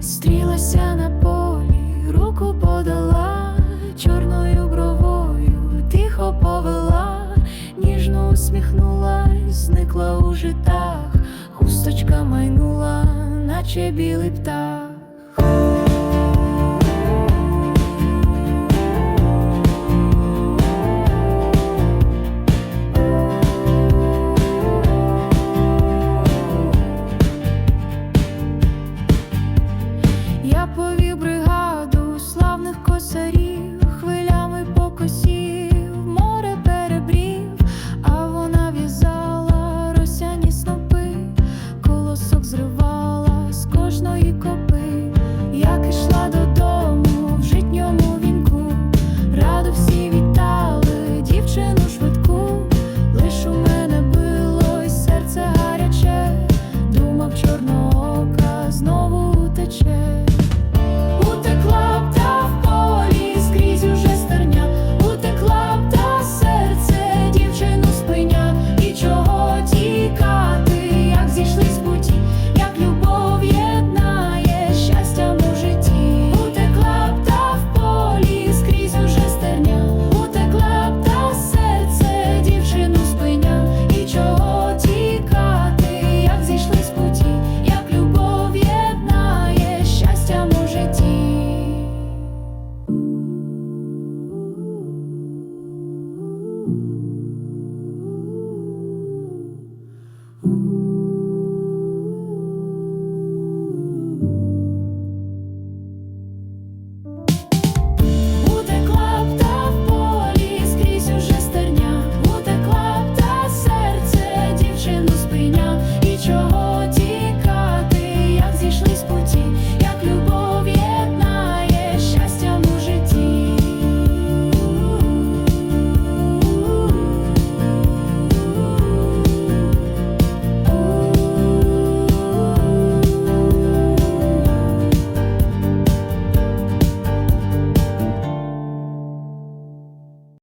Стрілася на полі, руку подала, чорною бровою тихо повела, ніжно усміхнулась, зникла у житах, хусточка майнула, наче білий птах. church. Ooh.